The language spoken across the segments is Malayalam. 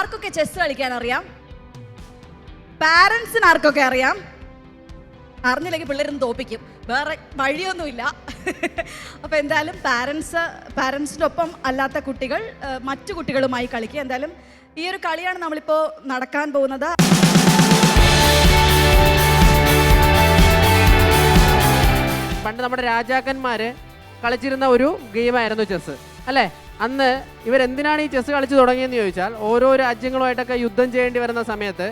ആർക്കൊക്കെ ചെസ് കളിക്കാൻ അറിയാം? പാരൻസിന് ആർക്കൊക്കെ അറിയാം? അറിഞ്ഞില്ലെങ്കിൽ പിള്ളേരും തോപ്പിക്കും. വേറെ വഴിയൊന്നുമില്ല. അപ്പോൾ എന്തായാലും പാരൻസ് പാരൻസിന്റെ ഒപ്പം അല്ലാത്ത കുട്ടികൾ മറ്റു കുട്ടികളുമായി കളിക്കുക. എന്തായാലും ഈ ഒരു കളിയാണ് നമ്മളിപ്പോൾ നടക്കാൻ പോകുന്നത്. പണ്ട് നമ്മുടെ രാജാക്കന്മാര് കളിച്ചിരുന്ന ഒരു ഗെയിമായിരുന്നു ചെസ് അല്ലേ? അന്ന് ഇവരെന്തിനാണ് ഈ ചെസ് കളിച്ചു തുടങ്ങിയെന്ന് ചോദിച്ചാൽ ഓരോ രാജ്യങ്ങളുമായിട്ടൊക്കെ യുദ്ധം ചെയ്യേണ്ടി വരുന്ന സമയത്ത്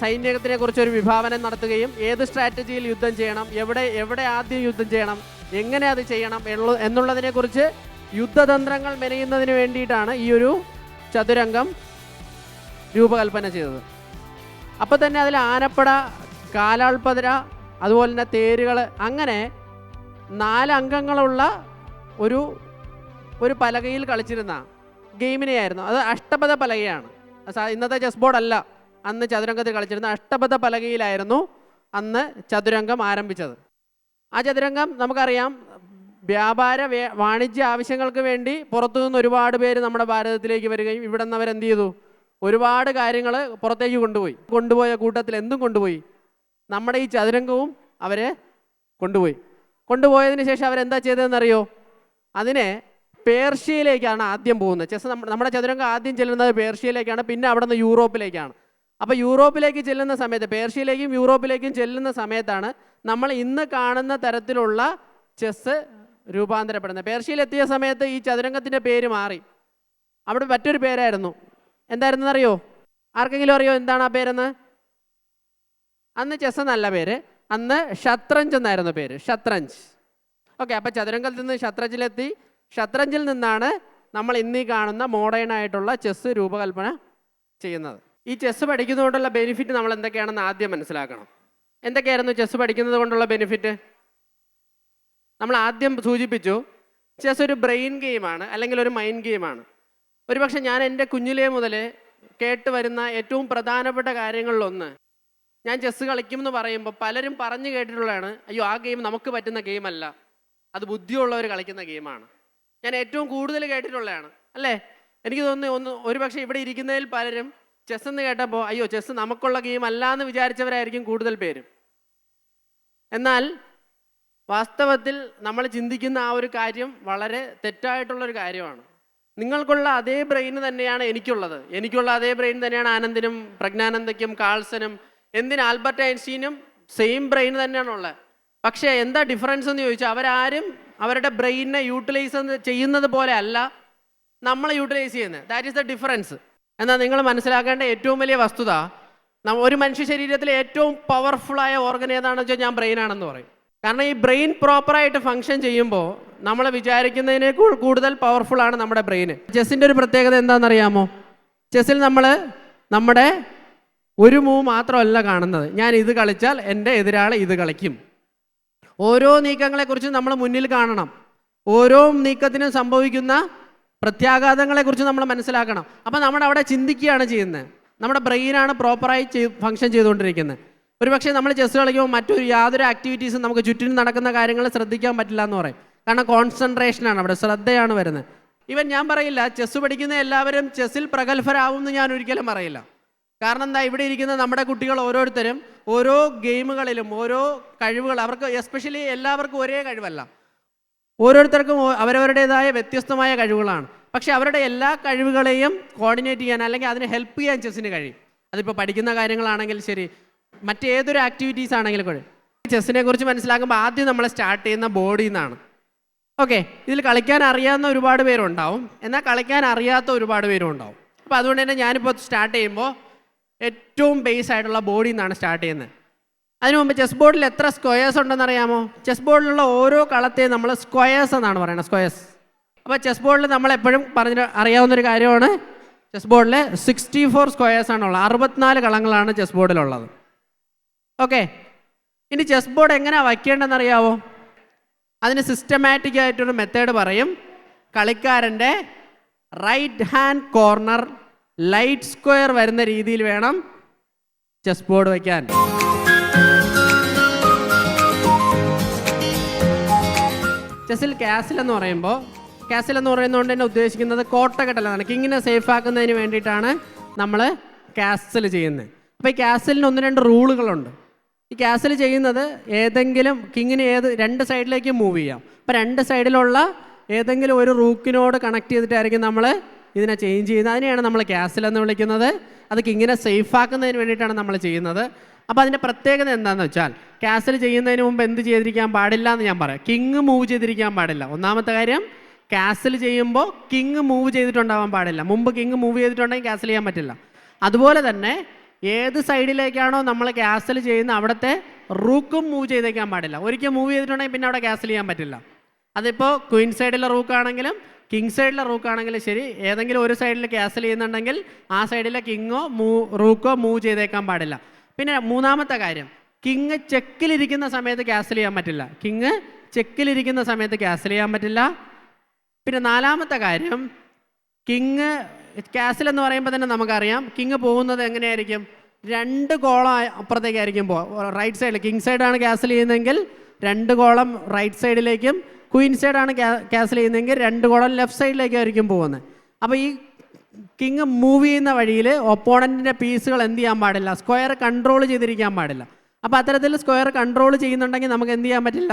സൈന്യത്തിനെ കുറിച്ച് ഒരു വിഭാവനം നടത്തുകയും ഏത് സ്ട്രാറ്റജിയിൽ യുദ്ധം ചെയ്യണം എവിടെ എവിടെ ആദ്യം യുദ്ധം ചെയ്യണം എങ്ങനെ അത് ചെയ്യണം എന്നുള്ളതിനെക്കുറിച്ച് യുദ്ധതന്ത്രങ്ങൾ മെനയുന്നതിന് വേണ്ടിയിട്ടാണ് ഈ ഒരു ചതുരംഗം രൂപകൽപ്പന ചെയ്തത്. അപ്പോൾ തന്നെ അതിൽ ആനപ്പട കാലാൾപ്പതിര അതുപോലെ തന്നെ തേരുകൾ അങ്ങനെ നാല് അംഗങ്ങളുള്ള ഒരു ഒരു പലകയിൽ കളിച്ചിരുന്ന ഗെയിമിനെയായിരുന്നു. അത് അഷ്ടപഥ പലകയാണ്. ഇന്നത്തെ ചെസ് ബോർഡ് അല്ല. അന്ന് ചതുരംഗത്തിൽ കളിച്ചിരുന്ന അഷ്ടപഥ പലകയിലായിരുന്നു അന്ന് ചതുരംഗം ആരംഭിച്ചത്. ആ ചതുരംഗം നമുക്കറിയാം വ്യാപാര വാണിജ്യ ആവശ്യങ്ങൾക്ക് വേണ്ടി പുറത്തു നിന്ന് ഒരുപാട് പേര് നമ്മുടെ ഭാരതത്തിലേക്ക് വരികയും ഇവിടെ നിന്ന് അവരെന്ത് ചെയ്തു? ഒരുപാട് കാര്യങ്ങൾ പുറത്തേക്ക് കൊണ്ടുപോയി. കൊണ്ടുപോയ കൂട്ടത്തിൽ എന്തും കൊണ്ടുപോയി. നമ്മുടെ ഈ ചതുരംഗവും അവരെ കൊണ്ടുപോയി. കൊണ്ടുപോയതിന് ശേഷം അവരെന്താ ചെയ്തതെന്നറിയോ? അതിനെ പേർഷ്യയിലേക്കാണ് ആദ്യം പോകുന്നത്. ചെസ് നമ്മുടെ ചതുരംഗം ആദ്യം ചെല്ലുന്നത് പേർഷ്യയിലേക്കാണ് പിന്നെ അവിടെ നിന്ന് യൂറോപ്പിലേക്കാണ്. അപ്പോൾ യൂറോപ്പിലേക്ക് ചെല്ലുന്ന സമയത്ത് പേർഷ്യയിലേക്കും യൂറോപ്പിലേക്കും ചെല്ലുന്ന സമയത്താണ് നമ്മൾ ഇന്ന് കാണുന്ന തരത്തിലുള്ള ചെസ്സ് രൂപാന്തരപ്പെടുന്നത്. പേർഷ്യയിലെത്തിയ സമയത്ത് ഈ ചതുരംഗത്തിന്റെ പേര് മാറി. അവിടെ മറ്റൊരു പേരായിരുന്നു. എന്തായിരുന്നു അറിയോ ആർക്കെങ്കിലും അറിയോ എന്താണ് ആ പേരെന്ന്? അന്ന് ചെസ് എന്നല്ല പേര് അന്ന് ഷത്രഞ്ച് എന്നായിരുന്നു പേര് ഷത്രഞ്ച് ഓക്കെ അപ്പോൾ ചതുരംഗത്തിൽ നിന്ന് ഷത്രഞ്ചിലെത്തി ഷത്രഞ്ചിൽ നിന്നാണ് നമ്മൾ ഇന്നീ കാണുന്ന മോഡേൺ ആയിട്ടുള്ള ചെസ്സ് രൂപകൽപ്പന ചെയ്യുന്നത്. ഈ ചെസ്സ് പഠിക്കുന്നതുകൊണ്ടുള്ള ബെനിഫിറ്റ് നമ്മൾ എന്തൊക്കെയാണെന്ന് ആദ്യം മനസ്സിലാക്കണം. എന്തൊക്കെയായിരുന്നു ചെസ്സ് പഠിക്കുന്നത് കൊണ്ടുള്ള ബെനിഫിറ്റ് നമ്മൾ ആദ്യം സൂചിപ്പിച്ചു ചെസ് ഒരു ബ്രെയിൻ ഗെയിമാണ് അല്ലെങ്കിൽ ഒരു മൈൻഡ് ഗെയിമാണ് ഒരുപക്ഷെ ഞാൻ എന്റെ കുഞ്ഞിലേ മുതൽ കേട്ട് വരുന്ന ഏറ്റവും പ്രധാനപ്പെട്ട കാര്യങ്ങളിലൊന്ന് ഞാൻ ചെസ്സ് കളിക്കും എന്ന് പറയുമ്പോൾ പലരും പറഞ്ഞു കേട്ടിട്ടുള്ളതാണ് അയ്യോ ആ ഗെയിം നമുക്ക് പറ്റുന്ന ഗെയിമല്ല അത് ബുദ്ധിയുള്ളവർ കളിക്കുന്ന ഗെയിമാണ് ഞാൻ ഏറ്റവും കൂടുതൽ കേട്ടിട്ടുള്ളതാണ് അല്ലേ? എനിക്ക് തോന്നുന്നു ഒന്ന് ഒരുപക്ഷെ ഇവിടെ ഇരിക്കുന്നതിൽ പലരും ചെസ് എന്ന് കേട്ടപ്പോൾ അയ്യോ ചെസ് നമുക്കുള്ള ഗെയിം അല്ല എന്ന് വിചാരിച്ചവരായിരിക്കും കൂടുതൽ പേരും. എന്നാൽ വാസ്തവത്തിൽ നമ്മൾ ചിന്തിക്കുന്ന ആ ഒരു കാര്യം വളരെ തെറ്റായിട്ടുള്ളൊരു കാര്യമാണ്. നിങ്ങൾക്കുള്ള അതേ ബ്രെയിൻ തന്നെയാണ് എനിക്കുള്ളത്. എനിക്കുള്ള അതേ ബ്രെയിൻ തന്നെയാണ് ആനന്ദിനും പ്രജ്ഞാനന്ദയ്ക്കും കാൾസനും എന്തിന് ആൽബർട്ട് ഐൻസ്റ്റീനും സെയിം ബ്രെയിൻ തന്നെയാണുള്ളത്. പക്ഷേ എന്താ ഡിഫറൻസ് എന്ന് ചോദിച്ചാൽ അവരാരും അവരുടെ ബ്രെയിനെ യൂട്ടിലൈസ് ചെയ്യുന്നത് പോലെ അല്ല നമ്മൾ യൂട്ടിലൈസ് ചെയ്യുന്നത്. ദാറ്റ് ഈസ് ദ ഡിഫറൻസ് എന്നാൽ നിങ്ങൾ മനസ്സിലാക്കേണ്ട ഏറ്റവും വലിയ വസ്തുത ഒരു മനുഷ്യ ശരീരത്തിലെ ഏറ്റവും പവർഫുള്ളായ ഓർഗൻ ഏതാണെന്ന് വെച്ചാൽ ഞാൻ ബ്രെയിൻ ആണെന്ന് പറയും. കാരണം ഈ ബ്രെയിൻ പ്രോപ്പറായിട്ട് ഫങ്ഷൻ ചെയ്യുമ്പോൾ നമ്മൾ വിചാരിക്കുന്നതിനേക്കാൾ കൂടുതൽ പവർഫുൾ ആണ് നമ്മുടെ ബ്രെയിൻ ചെസ്സിന്റെ ഒരു പ്രത്യേകത എന്താണെന്നറിയാമോ? ചെസ്സിൽ നമ്മൾ നമ്മുടെ ഒരു മൂവ് മാത്രമല്ല കാണുന്നത്. ഞാൻ ഇത് കളിച്ചാൽ എന്റെ എതിരാളി ഇത് കളിക്കും. ഓരോ നീക്കങ്ങളെക്കുറിച്ചും നമ്മൾ മുന്നിൽ കാണണം. ഓരോ നീക്കത്തിനും സംഭവിക്കുന്ന പ്രത്യാഘാതങ്ങളെക്കുറിച്ച് നമ്മൾ മനസ്സിലാക്കണം. അപ്പം നമ്മൾ അവിടെ ചിന്തിക്കുകയാണ് ചെയ്യുന്നത്. നമ്മുടെ ബ്രെയിനാണ് പ്രോപ്പറായി ഫങ്ഷൻ ചെയ്തുകൊണ്ടിരിക്കുന്നത്. ഒരുപക്ഷെ നമ്മൾ ചെസ് കളിക്കുമ്പോൾ മറ്റൊരു യാതൊരു ആക്ടിവിറ്റീസും നമുക്ക് ചുറ്റിനും നടക്കുന്ന കാര്യങ്ങൾ ശ്രദ്ധിക്കാൻ പറ്റില്ല എന്ന് പറയും. കാരണം കോൺസെൻട്രേഷനാണ് അവിടെ ശ്രദ്ധയാണ് വരുന്നത്. ഇവൻ ഞാൻ പറയില്ല ചെസ് പഠിക്കുന്ന എല്ലാവരും ചെസ്സിൽ പ്രഗത്ഭരാകും എന്ന് ഞാൻ ഒരിക്കലും പറയില്ല. കാരണം എന്താ ഇവിടെ ഇരിക്കുന്ന നമ്മുടെ കുട്ടികൾ ഓരോരുത്തരും ഓരോ ഗെയിമുകളിലും ഓരോ കഴിവുകൾ അവർക്ക് എസ്പെഷ്യലി എല്ലാവർക്കും ഒരേ കഴിവല്ല. ഓരോരുത്തർക്കും അവരവരുടേതായ വ്യത്യസ്തമായ കഴിവുകളാണ്. പക്ഷെ അവരുടെ എല്ലാ കഴിവുകളെയും കോർഡിനേറ്റ് ചെയ്യാൻ അല്ലെങ്കിൽ അതിനെ ഹെൽപ്പ് ചെയ്യാൻ ചെസ്സിന് കഴിയും. അതിപ്പോൾ പഠിക്കുന്ന കാര്യങ്ങളാണെങ്കിൽ ശരി മറ്റേതൊരു ആക്ടിവിറ്റീസ് ആണെങ്കിലും കഴിയും ചെസ്സിനെ കുറിച്ച് മനസ്സിലാക്കുമ്പോൾ ആദ്യം നമ്മൾ സ്റ്റാർട്ട് ചെയ്യുന്ന ബോഡിയിൽ നിന്നാണ് ഓക്കെ ഇതിൽ കളിക്കാൻ അറിയാവുന്ന ഒരുപാട് പേരുണ്ടാവും. എന്നാൽ കളിക്കാൻ അറിയാത്ത ഒരുപാട് പേരും ഉണ്ടാവും അപ്പോൾ അതുകൊണ്ട് തന്നെ ഞാനിപ്പോൾ സ്റ്റാർട്ട് ചെയ്യുമ്പോൾ ഏറ്റവും ബേസ് ആയിട്ടുള്ള ബോഡിയിൽ നിന്നാണ് സ്റ്റാർട്ട് ചെയ്യുന്നത്. അതിനു മുമ്പ് ചെസ് ബോർഡിൽ എത്ര സ്ക്വയേഴ്സ് ഉണ്ടെന്ന് അറിയാമോ? ചെസ് ബോർഡിലുള്ള ഓരോ കളത്തെയും നമ്മൾ സ്ക്വയേഴ്സ് എന്നാണ് പറയുന്നത് സ്ക്വയേഴ്സ് അപ്പോൾ ചെസ് ബോർഡിൽ നമ്മൾ എപ്പോഴും പറഞ്ഞ അറിയാവുന്നൊരു കാര്യമാണ് ചെസ് ബോർഡിൽ സിക്സ്റ്റി ഫോർ സ്ക്വയേഴ്സ് ആണുള്ളത്. അറുപത്തിനാല് കളങ്ങളാണ് ചെസ് ബോർഡിലുള്ളത് ഓക്കെ ഇനി ചെസ് ബോർഡ് എങ്ങനെയാണ് വയ്ക്കേണ്ടതെന്ന് അറിയാവോ? അതിന് സിസ്റ്റമാറ്റിക് ആയിട്ടൊരു മെത്തേഡ് പറയും. കളിക്കാരന്റെ right hand corner light square വരുന്ന രീതിയിൽ വേണം ചെസ് ബോർഡ് വയ്ക്കാൻ. ചെസ്സിൽ കാസിൽ എന്ന് പറയുമ്പോൾ കാസിൽ എന്ന് പറയുന്നതുകൊണ്ട് തന്നെ ഉദ്ദേശിക്കുന്നത് കോട്ട കെട്ടലാണ് കിങ്ങിനെ സേഫ് ആക്കുന്നതിന് വേണ്ടിയിട്ടാണ് നമ്മൾ കാസിൽ ചെയ്യുന്നത്. അപ്പോൾ ഈ കാസിലിന് ഒന്ന് രണ്ട് റൂളുകളുണ്ട്. ഈ കാസിൽ ചെയ്യുന്നത് ഏതെങ്കിലും കിങ്ങിന് ഏത് രണ്ട് സൈഡിലേക്ക് മൂവ് ചെയ്യാം. അപ്പോൾ രണ്ട് സൈഡിലുള്ള ഏതെങ്കിലും ഒരു റൂക്കിനോട് കണക്ട് ചെയ്തിട്ടായിരിക്കും നമ്മൾ ഇതിനെ ചേഞ്ച് ചെയ്യുന്നത്. അതിനെയാണ് നമ്മൾ ക്യാസിൽ എന്ന് വിളിക്കുന്നത്. അതൊക്കെ ഇങ്ങനെ സേഫ് ആക്കുന്നതിന് വേണ്ടിയിട്ടാണ് നമ്മൾ ചെയ്യുന്നത്. അപ്പോൾ അതിന്റെ പ്രത്യേകത എന്താണെന്ന് വെച്ചാൽ ക്യാസിൽ ചെയ്യുന്നതിന് മുമ്പ് എന്ത് ചെയ്തിരിക്കാൻ പാടില്ല എന്ന് ഞാൻ പറയാം. കിങ് മൂവ് ചെയ്തിരിക്കാൻ പാടില്ല. ഒന്നാമത്തെ കാര്യം ക്യാസിൽ ചെയ്യുമ്പോൾ കിങ് മൂവ് ചെയ്തിട്ടുണ്ടാവാൻ പാടില്ല. മുമ്പ് കിങ് മൂവ് ചെയ്തിട്ടുണ്ടെങ്കിൽ ക്യാസിൽ ചെയ്യാൻ പറ്റില്ല. അതുപോലെ തന്നെ ഏത് സൈഡിലേക്കാണോ നമ്മൾ ക്യാസൽ ചെയ്യുന്ന അവിടുത്തെ റൂക്കും മൂവ് ചെയ്തേക്കാൻ പാടില്ല. ഒരിക്കൽ മൂവ് ചെയ്തിട്ടുണ്ടെങ്കിൽ പിന്നെ അവിടെ ക്യാസൽ ചെയ്യാൻ പറ്റില്ല. അതിപ്പോൾ ക്വീൻ സൈഡിലെ റൂക്കാണെങ്കിലും കിങ് സൈഡിലെ റൂക്ക് ആണെങ്കിൽ ശരി. ഏതെങ്കിലും ഒരു സൈഡിൽ ക്യാസൽ ചെയ്യുന്നുണ്ടെങ്കിൽ ആ സൈഡിലെ കിങ്ങോ മൂ റൂക്കോ മൂവ് ചെയ്തേക്കാൻ പാടില്ല. പിന്നെ മൂന്നാമത്തെ കാര്യം. കിങ് ചെക്കിലിരിക്കുന്ന സമയത്ത് ക്യാസൽ ചെയ്യാൻ പറ്റില്ല. കിങ് ചെക്കിലിരിക്കുന്ന സമയത്ത് ക്യാസൽ ചെയ്യാൻ പറ്റില്ല. പിന്നെ നാലാമത്തെ കാര്യം. കിങ് ക്യാസൽ എന്ന് പറയുമ്പോൾ തന്നെ നമുക്കറിയാം. കിങ് പോകുന്നത് എങ്ങനെയായിരിക്കും? രണ്ട് കോളം അപ്പുറത്തേക്കായിരിക്കും പോ റൈറ്റ് സൈഡിൽ കിങ് സൈഡാണ് ക്യാസൽ ചെയ്യുന്നതെങ്കിൽ രണ്ട് കോളം റൈറ്റ് സൈഡിലേക്കും ക്വീൻ സൈഡാണ് കാസിൽ ചെയ്യുന്നതെങ്കിൽ രണ്ട് കോളം ലെഫ്റ്റ് സൈഡിലേക്കായിരിക്കും പോകുന്നത്. അപ്പോൾ ഈ കിങ് മൂവ് ചെയ്യുന്ന വഴിയിൽ ഒപ്പോണന്റിന്റെ പീസുകൾ എന്ത് ചെയ്യാൻ പാടില്ല? സ്ക്വയർ കൺട്രോൾ ചെയ്തിരിക്കാൻ പാടില്ല. അപ്പോൾ അത്തരത്തിൽ സ്ക്വയർ കൺട്രോൾ ചെയ്യുന്നുണ്ടെങ്കിൽ നമുക്ക് എന്ത് ചെയ്യാൻ പറ്റില്ല?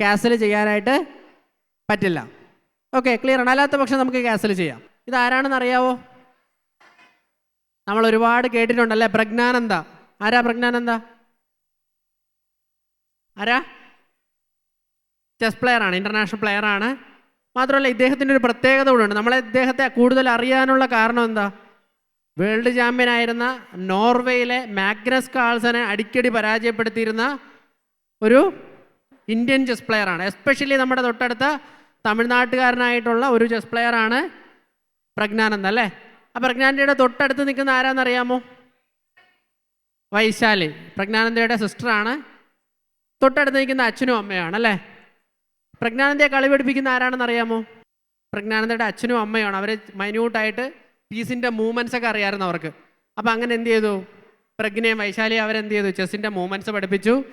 കാസിൽ ചെയ്യാനായിട്ട് പറ്റില്ല. ഓക്കെ ക്ലിയർ ആണ്. അല്ലാത്ത പക്ഷം നമുക്ക് ക്യാൻസൽ ചെയ്യാം. ഇത് ആരാണെന്ന് അറിയാവോ? നമ്മൾ ഒരുപാട് കേട്ടിട്ടുണ്ടല്ലേ? പ്രജ്ഞാനന്ദ. ആരാ പ്രജ്ഞാനന്ദ? ആരാ? ചെസ് പ്ലെയറാണ് ഇന്റർനാഷണൽ പ്ലെയറാണ് മാത്രമല്ല ഇദ്ദേഹത്തിന്റെ ഒരു പ്രത്യേകത കൂടെ ഉണ്ട്. നമ്മളെ ഇദ്ദേഹത്തെ കൂടുതൽ അറിയാനുള്ള കാരണം എന്താ? വേൾഡ് ചാമ്പ്യൻ ആയിരുന്ന നോർവേയിലെ മാഗ്നസ് കാൾസനെ അടിക്കടി പരാജയപ്പെടുത്തിയിരുന്ന ഒരു ഇന്ത്യൻ ചെസ് പ്ലെയറാണ് എസ്പെഷ്യലി നമ്മുടെ തൊട്ടടുത്ത തമിഴ്നാട്ടുകാരനായിട്ടുള്ള ഒരു ചെസ് പ്ലെയറാണ് പ്രജ്ഞാനന്ദ അല്ലേ? ആ പ്രജ്ഞാനന്ദയുടെ തൊട്ടടുത്ത് നിൽക്കുന്ന ആരാന്നറിയാമോ? വൈശാലി. പ്രജ്ഞാനന്ദയുടെ സിസ്റ്ററാണ് തൊട്ടടുത്ത് നിൽക്കുന്ന അച്ഛനും അമ്മയാണ് അല്ലേ? പ്രജ്ഞാനന്ദയെ കളി പഠിപ്പിക്കുന്ന ആരാണെന്ന് അറിയാമോ പ്രജ്ഞാനന്ദയുടെ അച്ഛനും അമ്മയാണ് അവരെ മൈന്യൂട്ടായിട്ട് പീസിന്റെ മൂവ്മെന്റ്സ് ഒക്കെ അറിയാമായിരുന്നു അവർക്ക്. അപ്പോൾ അങ്ങനെ എന്ത് ചെയ്തു? പ്രജ്ഞയും വൈശാലിയും അവരെന്ത് ചെയ്തു? ചെസ്സിന്റെ മൂവ്മെന്റ്സ് പഠിപ്പിച്ചു.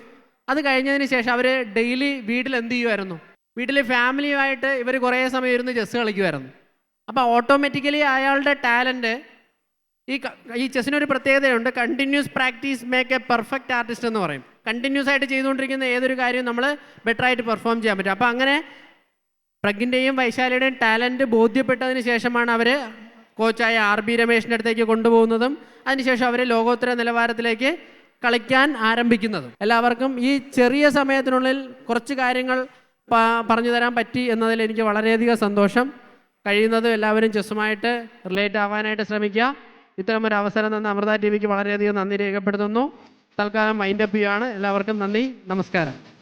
അത് കഴിഞ്ഞതിന് ശേഷം അവർ ഡെയിലി വീട്ടിൽ എന്ത് ചെയ്യുമായിരുന്നു വീട്ടിൽ ഫാമിലിയുമായിട്ട് ഇവർ കുറേ സമയം ഇരുന്ന് ചെസ്സ് കളിക്കുമായിരുന്നു അപ്പോൾ ഓട്ടോമാറ്റിക്കലി അയാളുടെ ടാലന്റ് ഈ ഈ ചെസ്സിനൊരു പ്രത്യേകതയുണ്ട്. Continuous practice make a perfect artist എന്ന് പറയും. കണ്ടിന്യൂസ് ആയിട്ട് ചെയ്തുകൊണ്ടിരിക്കുന്ന ഏതൊരു കാര്യവും നമ്മൾ ബെറ്റർ ആയിട്ട് പെർഫോം ചെയ്യാൻ പറ്റും. അപ്പോൾ അങ്ങനെ പ്രഗിന്റെയും വൈശാലിയുടെയും ടാലന്റ് ബോധ്യപ്പെട്ടതിന് ശേഷമാണ് അവർ കോച്ചായ ആർ ബി രമേഷിന്റെ അടുത്തേക്ക് കൊണ്ടുപോകുന്നതും അതിനുശേഷം അവർ ലോകോത്തര നിലവാരത്തിലേക്ക് കളിക്കാൻ ആരംഭിക്കുന്നതും. എല്ലാവർക്കും ഈ ചെറിയ സമയത്തിനുള്ളിൽ കുറച്ച് കാര്യങ്ങൾ പറഞ്ഞു തരാൻ പറ്റി എന്നതിൽ എനിക്ക് വളരെയധികം സന്തോഷം. കഴിയുന്നതും എല്ലാവരും ചെസ്സുമായിട്ട് റിലേറ്റ് ആവാനായിട്ട് ശ്രമിക്കുക. ഇത്തരം ഒരു അവസരം തന്ന അമൃത ടി വിക്ക് വളരെയധികം നന്ദി രേഖപ്പെടുത്തുന്നു. തൽക്കാലം മൈൻഡപ്പ് ചെയ്യുകയാണ് എല്ലാവർക്കും നന്ദി. നമസ്കാരം.